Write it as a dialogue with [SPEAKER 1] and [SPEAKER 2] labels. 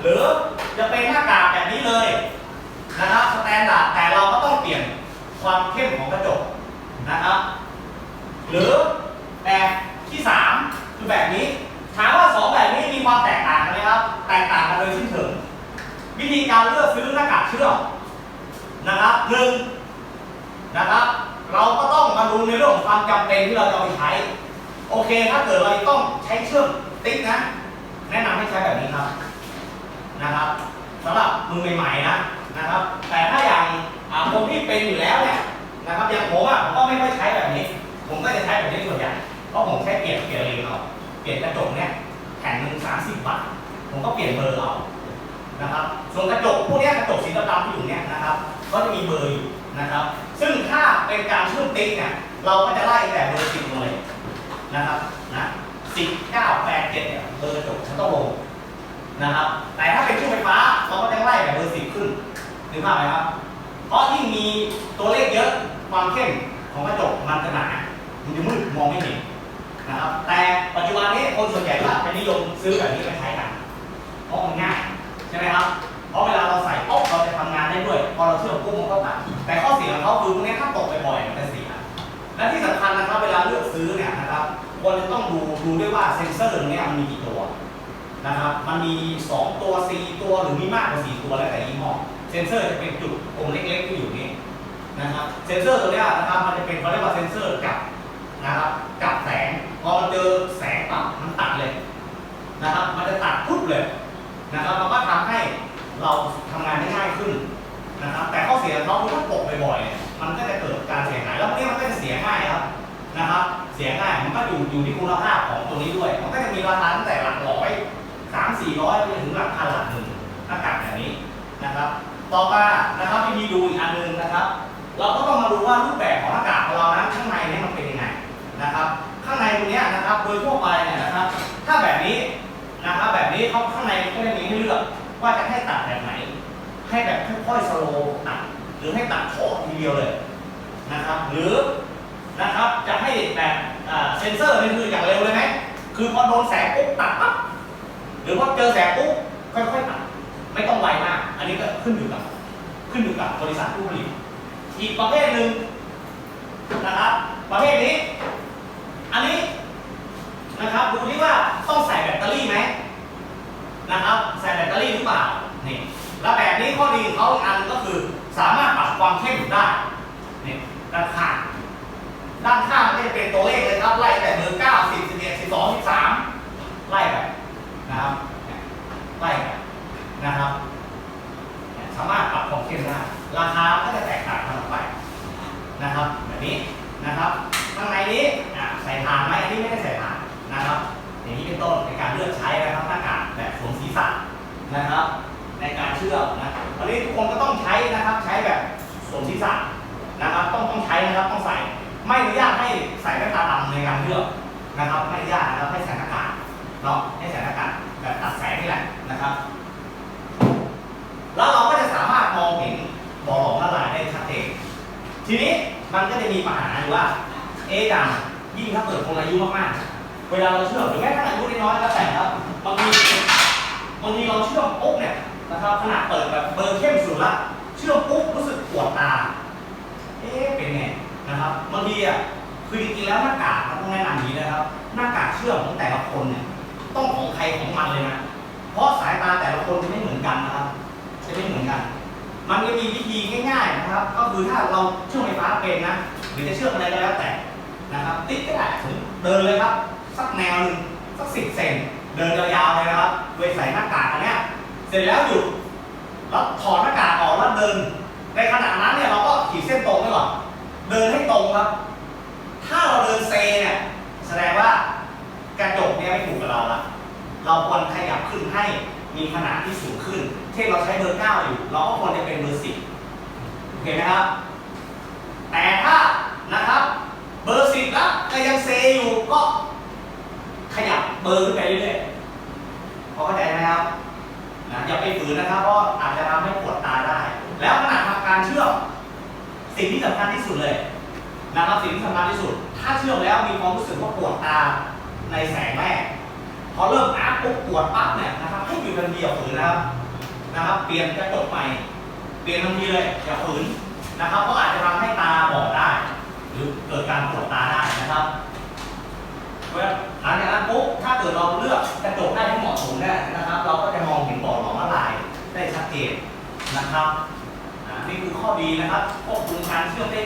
[SPEAKER 1] หรือจะเป็นหน้ากากแบบนี้เลยนะครับสแตนดาร์ดแต่เราก็ต้องเปลี่ยนความเข้มของกระจกนะครับ หรือแบบที่สามคือแบบนี้ถามว่าสองแบบนี้มีความแตกต่างกันไหมครับ แตกต่างกันโดยสิ้นเชิงวิธีการเลือกซื้อหน้ากากเชื่อมนะครับหนึ่งนะครับ เราก็ต้องมาดูในเรื่องของความจำเป็นที่เราจะไปใช้ โอเค ถ้าเกิดเราต้องใช้เชื่อมติ๊กนะ แนะนำให้ใช้แบบนี้ครับ นะครับสำหรับมือใหม่ๆนะนะครับ แต่ถ้าอย่างคนที่เป็นอยู่แล้วเนี่ยนะครับอย่างผมอะผมก็ไม่ค่อยใช้แบบนี้ ผมก็จะใช้แบบนี้ส่วนใหญ่เพราะผมใช้เปลี่ยนเปลี่ยนเลนเอาเปลี่ยนกระจกเนี่ยแผ่นหนึ่งสามสิบบาทผมก็เปลี่ยนเบอร์เอานะครับส่วนกระจกพวกนี้กระจกสีดำๆที่อยู่เนี่ยนะครับ ก็จะมีเบอร์อยู่นะครับ ซึ่งถ้าเป็นการเชื่อมติ๊กเนี่ยเราก็จะไล่แต่เบอร์สิบเลยนะครับนะสิบเก้าแปดเจ็ดเนี่ยเบอร์กระจกฉันต้องลง นะครับ แต่ถ้าเป็นเครื่องไฟฟ้าเราก็จะไล่แต่เบอร์สิบขึ้นนึกภาพไหมครับ เพราะยิ่งมีตัวเลขเยอะความเข้มของกระจกมันจะหนามันจะมืดมองไม่เห็นนะครับ แต่ปัจจุบันนี้คนส่วนใหญ่ก็จะนิยมซื้อแบบนี้ไปใช้กันเพราะมันง่ายใช่ไหมครับ เพราะเวลาเราใส่ปุ๊บเราจะทำงานได้ด้วย พอเราเชื่อมปุ๊บมันก็ตัด แต่ข้อเสียของเขาคือพวกนี้ถ้าตกบ่อยๆมันจะเสีย และที่สำคัญนะครับเวลาเลือกซื้อเนี่ยนะครับควรจะต้องดูดูด้วยว่าเซ็นเซอร์ตรงนี้มันมีกี่ตัว นะครับมันมี 2 ตัว 4 ตัวหรือมีมากกว่า 4 ตัวแล้วแต่ยี่ห้อเซนเซอร์จะเป็นจุดตรงเล็กๆที่อยู่นี่นะครับเซนเซอร์ตัวนี้นะครับมันจะเป็นเขาเรียกว่าเซนเซอร์กับนะครับกับแสงพอมันเจอแสงปั๊บมันตัดเลยนะครับมันจะตัดปุ๊บเลยนะครับมันก็ทำให้เราทำงานได้ง่ายขึ้นนะครับแต่ข้อเสียของเขาคือถ้าตกบ่อยๆเนี่ยมันก็จะเกิดการเสียหายแล้วพวกนี้มันก็จะเสียง่ายครับนะครับเสียง่ายมันก็อยู่อยู่ที่คุณภาพของ หลักพันหลักหมื่นหน้ากากแบบนี้นะครับ ต่อมานะครับวิธีดูอีกอันหนึ่งนะครับ เราก็ต้องมาดูว่ารูปแบบของหน้ากากของเรานั้นข้างในเนี่ยมันเป็นยังไงนะครับ ข้างในตรงนี้นะครับโดยทั่วไปเนี่ยนะครับ ถ้าแบบนี้นะครับแบบนี้เขาข้างในก็จะมีให้เลือกว่าจะให้ตัดแบบไหน ให้แบบค่อยๆสโลว์ตัดหรือให้ตัดโถทีเดียวเลยนะครับ หรือนะครับจะให้แบบเซนเซอร์นี่คืออย่างเร็วเลยไหมคือพอโดนแสงปุ๊บตัดปั๊บหรือพอเจอแสงปุ๊บ ขึ้นอยู่กับขึ้นอยู่กับบริษัทผู้ผลิต อีกประเภทหนึ่งนะครับ ประเภทนี้ อันนี้นะครับดูที่ว่าต้องใส่แบตเตอรี่ไหมนะครับใส่แบตเตอรี่หรือเปล่านี่แล้วแบบนี้ข้อดีของเขาอันก็คือสามารถปรับความเข้มได้นี่ด้านข้างด้านข้างก็จะเป็นตัวเลขเลยครับไล่แต่เบอร์เก้าสิบสิบเอ็ดสิบสองสิบสามไล่ไปนะครับไล่ไปนะครับามารถปรับความเข้มได้ราคาก็จะแตกต่างกันออกไปนะครับแบบนี้นะครับข้างในนี้อะใส่ถ่านไหมอันนี้ไม่ได้ใส่ถ่านนะครับ อย่างนี้เป็นต้นในการเลือกใช้นะครับหน้ากากแบบสวมศีรษะนะครับ ในการเชื่อมนะอันนี้ทุกคนก็ต้องใช้นะครับใช้แบบสวมศีรษะนะครับ ต้องต้องใช้นะครับต้องใส่ไม่อนุญาตให้ใส่หน้ากากดำในการเลือกนะครับ ไม่อนุญาตนะครับให้ใส่หน้ากากเนาะให้ใส่ ทีนี้มันก็จะมีปัญหาอยู่ว่า เอ๊ะดังยิ่งถ้าเกิดคนอายุมากๆ เวลาเราเชื่อมหรือแม้กระทั่งอายุน้อยแล้วแต่ครับบางทีบางทีเราเชื่อมปุ๊บเนี่ยนะครับขนาดเปิดแบบเบอร์เข้มสุดละเชื่อมปุ๊บรู้สึกปวดตา เอ๊ะเป็นไงนะครับบางทีอะคือจริงๆแล้วหน้ากากเราต้องแนะนำนี้นะครับ หน้ากากเชื่อมของแต่ละคนเนี่ยต้องของใครของมันเลยนะเพราะสายตาแต่ละคนจะไม่เหมือนกันนะครับจะไม่เหมือนกัน มันก็มีวิธีง่าย ๆนะครับ ก็คือถ้าเราเชื่อมไฟฟ้าเป็นนะหรือจะเชื่อมอะไรก็แล้วแต่นะครับ ติดก็ได้ถึงเดินเลยครับ สักแนวหนึ่งสักสิบเซนเดินยาวๆเลยนะครับโดยใส่หน้ากากอันเนี้ยเสร็จแล้วหยุดแล้วถอดหน้ากากออกแล้วเดิน ในขณะนั้นเนี่ยเราก็ขีดเส้นตรงไว้ก่อนเดินให้ตรงครับ ถ้าเราเดินเซเนี่ยแสดงว่ากระจกเนี่ยไม่ถูกกับเราละเราควรขยับขึ้นให้ มีขนาดที่สูงขึ้น เช่นเราใช้เบอร์เก้าอยู่ เราก็ควรจะเป็นเบอร์สิบโอเคไหมครับ แต่ถ้านะครับเบอร์สิบแล้วก็ยังเซอยู่ก็ขยับเบอร์ขึ้นไปเรื่อยๆพอเข้าใจไหมครับนะอย่าไปฝืนนะครับเพราะอาจจะทำให้ปวดตาได้ แล้วขณะทำการเชื่อมสิ่งที่สำคัญที่สุดเลยนะครับสิ่งที่สำคัญที่สุด ถ้าเชื่อมแล้วมีความรู้สึกว่าปวดตาในแสงแรก พอเริ่มอาร์ปุ๊บปวดปั๊บเนี่ยนะครับให้หยุดยุดทันทีอย่าฝืนนะครับนะครับ เปลี่ยนกระจกใหม่ เปลี่ยนทันทีเลยอย่าฝืนนะครับเพราะอาจจะทำให้ตาบอดได้ หรือเกิดการปวดตาได้นะครับเมื่อหลังจากนั้นปุ๊บถ้าเกิดเราเลือกกระจกได้ที่เหมาะสมเนี่ยนะครับ เราก็จะมองเห็นบ่อหลอมละลายได้ชัดเจนนะครับอ่านี่คือข้อดีนะครับควบคุมการเชื่อมได้